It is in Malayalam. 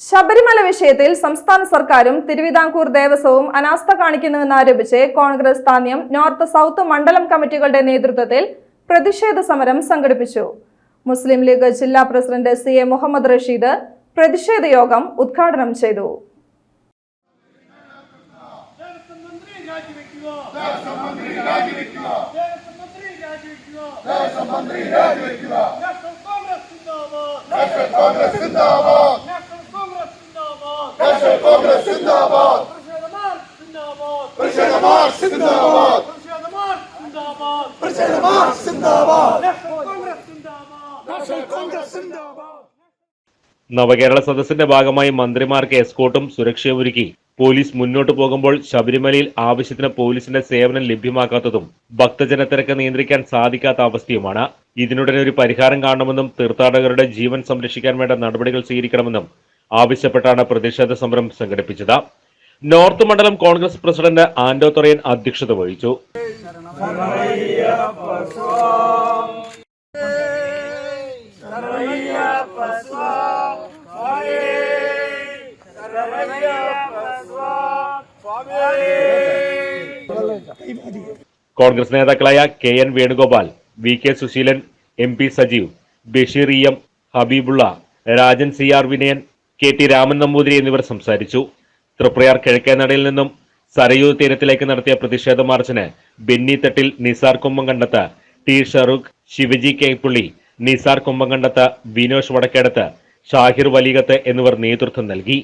ശബരിമല വിഷയത്തിൽ സംസ്ഥാന സർക്കാരും തിരുവിതാംകൂർ ദേവസ്വവും അനാസ്ഥ കാണിക്കുന്നുവെന്നാരോപിച്ച് കോൺഗ്രസ് താന്യം നോർത്ത് സൗത്ത് മണ്ഡലം കമ്മിറ്റികളുടെ നേതൃത്വത്തിൽ പ്രതിഷേധ സമരം സംഘടിപ്പിച്ചു. മുസ്ലിം ലീഗ് ജില്ലാ president C A Muhammad Rasheed പ്രതിഷേധ യോഗം ഉദ്ഘാടനം ചെയ്തു. ദേവസ്വം കോൺഗ്രസ് സിന്ദാബാദ്. കോൺഗ്രസ് സിന്ദാബാദ്. സിന്ദാബാദ്. നവകേരള സദസ്സിന്റെ ഭാഗമായി മന്ത്രിമാർക്ക് എസ്കോട്ടും സുരക്ഷയും ഒരുക്കി. പോലീസ് മുന്നോട്ടു പോകുമ്പോൾ ശബരിമലയിൽ ആവശ്യത്തിന് പോലീസിന്റെ സേവനം ലഭ്യമാക്കാത്തതും ഭക്തജനത്തിരക്ക് നിയന്ത്രിക്കാൻ സാധിക്കാത്ത അവസ്ഥയുമാണ്. ഇതിനുടനെ ഒരു പരിഹാരം കാണണമെന്നും തീർത്ഥാടകരുടെ ജീവൻ സംരക്ഷിക്കാൻ വേണ്ട നടപടികൾ സ്വീകരിക്കണമെന്നും ആവശ്യപ്പെട്ടാണ് പ്രതിഷേധ സമരം സംഘടിപ്പിച്ചത്. നോർത്ത് മണ്ഡലം കോൺഗ്രസ് പ്രസിഡന്റ് ആന്റോ തൊറയൻ അധ്യക്ഷത വഹിച്ചു. കോൺഗ്രസ് നേതാക്കളായ K N Venugopal V K Susheelan M P Sajeev Basheer E M Habibulla Rajan C R Vinayan K T Raman Namboothiri എന്നിവർ സംസാരിച്ചു. തൃപ്രയാർ കിഴക്കേനടയിൽ നിന്നും സരയൂ തീരത്തിലേക്ക് നടത്തിയ പ്രതിഷേധ മാർച്ചിന് ബെന്നി തട്ടിൽ നിസാർ കുമ്മങ്കണ്ടത്ത് ടി ഷറൂഖ് ശിവജി കേപ്പുള്ളി നിസാർ കുമ്മങ്കണ്ടത്ത് വിനോഷ് വടക്കേടത്ത് ഷാഹിർ വലീഗത്ത് എന്നിവർ നേതൃത്വം നൽകി.